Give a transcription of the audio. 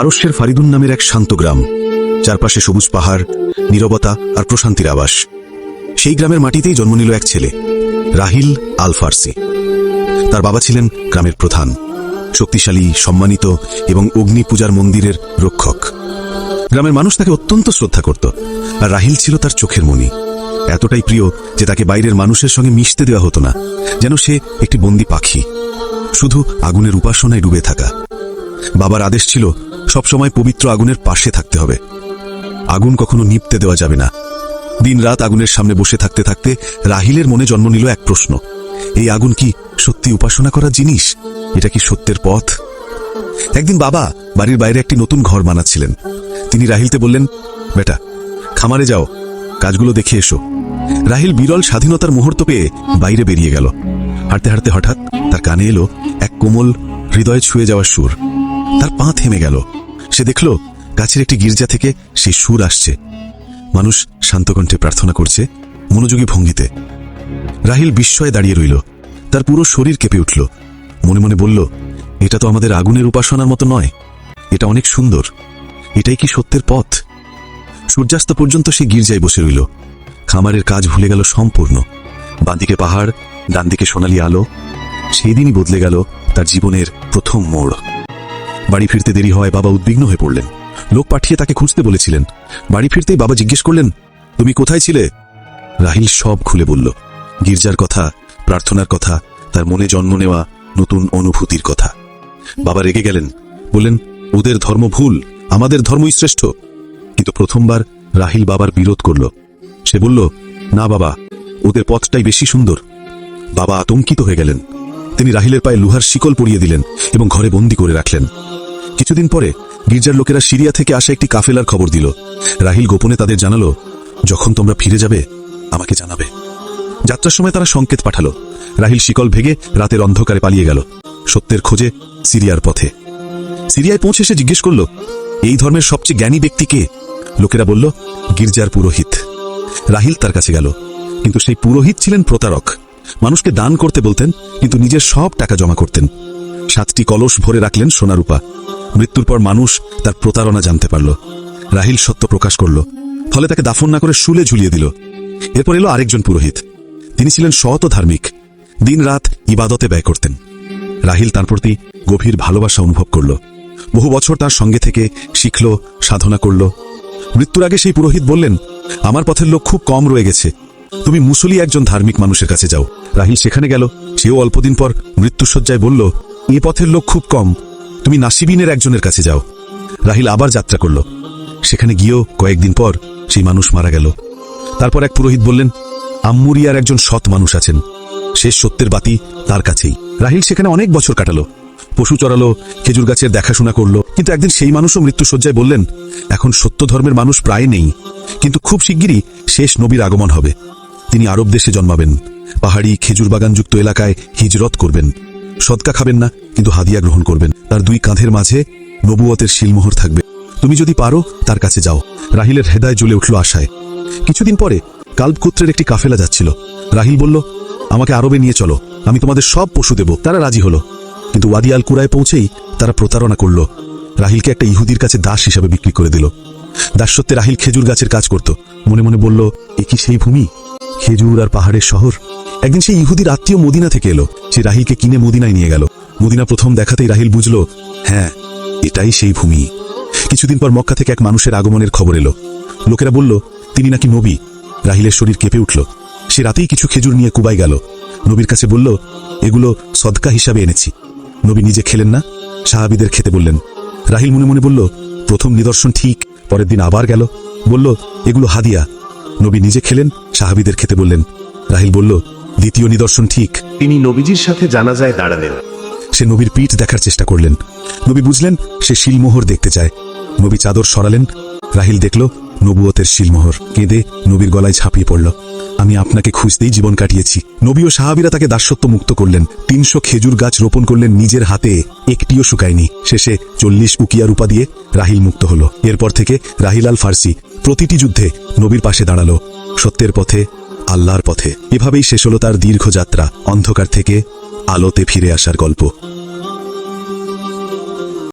পারস্যের ফারিদুন নামের এক শান্ত গ্রাম। চারপাশে সবুজ পাহাড়, নীরবতা আর প্রশান্তির আবাস। সেই গ্রামের মাটিতেই জন্ম নিল এক ছেলে, রাহিল আল ফার্সি তার বাবা ছিলেন গ্রামের প্রধান, শক্তিশালী, সম্মানিত এবং অগ্নি পূজার মন্দিরের রক্ষক। গ্রামের মানুষ তাকে অত্যন্ত শ্রদ্ধা করত, আর রাহিল ছিল তার চোখের মণি। এতটাই প্রিয় যে তাকে বাইরের মানুষের সঙ্গে মিশতে দেওয়া হতো না, যেন সে একটি বন্দি পাখি, শুধু আগুনের উপাসনায় ডুবে থাকা। বাবার আদেশ ছিল, সবসময় পবিত্র আগুনের পাশে থাকতে হবে। আগুন কখনো নিপতে দেওয়া যাবে না। দিন রাত আগুনের সামনে বসে থাকতে থাকতে রাহিলের মনে জন্ম নিল এক প্রশ্ন। এই আগুন কি সত্যি উপাসনা করা জিনিস? এটা কি সত্যের পথ? একদিন বাবা বাড়ির বাইরে একটি নতুন ঘর বানাচ্ছিলেন। তিনি রাহিলতে বললেন, বেটা, খামারে যাও, কাজগুলো দেখে এসো। রাহিল বিরল স্বাধীনতার মুহূর্ত পেয়ে বাইরে বেরিয়ে গেল। হাঁটতে হাঁটতে হঠাৎ তার কানে এলো এক কোমল, হৃদয়ে ছুঁয়ে যাওয়ার সুর। তার পা থেমে গেল। সে দেখল, গাছের একটি গির্জা থেকে সেই সুর আসছে। মানুষ শান্তকণ্ঠে প্রার্থনা করছে, মনোযোগী ভঙ্গিতে। রাহিল বিস্ময়ে দাঁড়িয়ে রইল। তার পুরো শরীর কেঁপে উঠল। মনে মনে বলল, এটা তো আমাদের আগুনের উপাসনার মতো নয়। এটা অনেক সুন্দর। এটাই কি সত্যের পথ? সূর্যাস্ত পর্যন্ত সে গির্জায় বসে রইল। খামারের কাজ ভুলে গেল সম্পূর্ণ। বাঁদিকে পাহাড় ডান দিকে সোনালি আলো। সেই দিনই বদলে গেল তার জীবনের প্রথম মোড়। বাড়ি ফিরতে দেরি হয় বাবা উদ্বিগ্ন হয়ে পড়লেন। লোক পাঠিয়ে তাকে খুঁজতে বলেছিলেন। বাড়ি ফিরতেই বাবা জিজ্ঞেস করলেন, তুমি কোথায় ছিলে? রাহিল সব খুলে বলল, গির্জার কথা, প্রার্থনার কথা, তার মনে জন্ম নেওয়া নতুন অনুভূতির কথা। বাবা রেগে গেলেন, বললেন, ওদের ধর্ম ভুল, আমাদের ধর্মই শ্রেষ্ঠ। কিন্তু প্রথমবার রাহিল বাবার বিরোধ করল। সে বলল, না বাবা, ওদের পথটাই বেশি সুন্দর। বাবা আতঙ্কিত হয়ে গেলেন। তিনি রাহিলের পায়ে লোহার শিকল পরিয়ে দিলেন এবং ঘরে বন্দি করে রাখলেন। কিছুদিন পরে গির্জার লোকেরা সিরিয়া থেকে আসা একটি কাফেলার খবর দিল। রাহিল গোপনে তাদের জানালো, যখন তোমরা ফিরে যাবে, আমাকে জানাবে। যাত্রার সময় তারা সংকেত পাঠালো। রাহিল শিকল ভেগে রাতের অন্ধকারে পালিয়ে গেল, সত্যের খোঁজে সিরিয়ার পথে। সিরিয়ায় পৌঁছে সে জিজ্ঞেস করল, এই ধর্মের সবচেয়ে জ্ঞানী ব্যক্তি কে? লোকেরা বলল, গির্জার পুরোহিত। রাহিল তার কাছে গেল, কিন্তু সেই পুরোহিত ছিলেন প্রতারক। মানুষকে দান করতে বলতেন, কিন্তু নিজের সব টাকা জমা করতেন। সাতটি কলস ভরে রাখলেন সোনারূপা। মৃত্যুর পর মানুষ তার প্রতারণা জানতে পারল। রাহিল সত্য প্রকাশ করল। ফলে তাকে দাফন না করে শুলে ঝুলিয়ে দিল। এরপর এলো আরেকজন পুরোহিত। তিনি ছিলেন সৎ ও ধার্মিক। দিন রাত ইবাদতে ব্যয় করতেন। রাহিল তার প্রতি গভীর ভালোবাসা অনুভব করল। বহু বছর তার সঙ্গে থেকে শিখল, সাধনা করল। মৃত্যুর আগে সেই পুরোহিত বললেন, আমার পথের লোক খুব কম রয়ে গেছে। তুমি মুসলি একজন ধার্মিক মানুষের কাছে যাও। রাহিল সেখানে গেল। সেও অল্পদিন পর মৃত্যুসজ্জায় বলল, এ পথের লোক খুব কম। তুমি নাসিবিনের একজনের কাছে যাও। রাহিল আবার যাত্রা করল। সেখানে গিয়েও কয়েকদিন পর সেই মানুষ মারা গেল। তারপর এক পুরোহিত বললেন, আম্মুরিয়ার একজন সৎ মানুষ আছেন। শেষ সত্যের বাতি তার কাছেই। রাহিল সেখানে অনেক বছর কাটালো। পশু চড়ালো, খেজুর গাছের দেখাশোনা করল। কিন্তু একদিন সেই মানুষও মৃত্যুসজ্জায় বললেন, এখন সত্য ধর্মের মানুষ প্রায় নেই। কিন্তু খুব শিগগিরই শেষ নবীর আগমন হবে। তিনি আরব দেশে জন্মাবেন। পাহাড়ি খেজুর বাগানযুক্ত এলাকায় হিজরত করবেন। সদকা খাবেন না। কিন্তু হাদিয়া গ্রহণ করবেন। তার দুই কাঁধের মাঝে নবুয়তের শিলমোহর থাকবে। তুমি যদি পারো, তার কাছে যাও। রাহিলের হেদায় জ্বলে উঠল আশায়। কিছুদিন পরে কাল্পকুত্রের একটি কাফেলা যাচ্ছিল। রাহিল বলল, আমাকে আরবে নিয়ে চলো। আমি তোমাদের সব পশু দেব। তারা রাজি হলো। কিন্তু ওয়াদি আল কুরায় পৌঁছেই তারা প্রতারণা করল। রাহিলকে একটা ইহুদির কাছে দাস হিসাবে বিক্রি করে দিল। দাসত্বে রাহিল খেজুর গাছের কাজ করত। মনে মনে বলল, এ কি সেই ভূমি? খেজুর আর পাহাড়ের শহর? একদিন সেই ইহুদির আত্মীয় মদিনা থেকে এলো। সে রাহিলকে কিনে মদিনায় নিয়ে গেল। মদিনা প্রথম দেখাতেই রাহিল বুঝল হ্যাঁ এটাই সেই ভূমি। কিছুদিন পর মক্কা থেকে এক মানুষের আগমনের খবর এলো। লোকেরা বলল, তিনি নাকি নবী? রাহিলের শরীর কেঁপে উঠল। সে রাতেই কিছু খেজুর নিয়ে কুবাই গেল। নবীর কাছে বলল, এগুলো সদকা হিসাবে এনেছি। নবী নিজে খেলেন না? সাহাবিদের খেতে বললেন। রাহিল মনে মনে বলল, প্রথম নিদর্শন ঠিক, পরের দিন আবার গেল। বলল, এগুলো হাদিয়া। নবী নিজে খেলেন, সাহাবিদের খেতে বললেন। রাহিল বলল, দ্বিতীয় নিদর্শন ঠিক। তিনি নবীজির সাথে জানাজায় দাঁড়ালেন। সে নবীর পিঠ দেখার চেষ্টা করলেন। নবী বুঝলেন, সে শিলমোহর দেখতে চায়। নবী চাদর সরালেন। রাহিল দেখল, নবুয়তের শিলমোহর কেঁদে নবীর গলায় ঝাঁপিয়ে পড়ল। আমি আপনাকে খুঁজতেই জীবন কাটিয়েছি। নবী ও সাহাবিরা তাকে দাসত্ব মুক্ত করলেন। তিনশো খেজুর গাছ রোপণ করলেন নিজের হাতে, একটিও শুকায়নি। শেষে চল্লিশ উকিয়া রূপা দিয়ে রাহিল মুক্ত হল। এরপর থেকে রাহিল আল ফার্সি প্রতিটি যুদ্ধে নবীর পাশে দাঁড়াল। সত্যের পথে, আল্লাহর পথে। এভাবেই শেষ হলো তার দীর্ঘ যাত্রা। অন্ধকার থেকে আলোতে ফিরে আসার গল্প।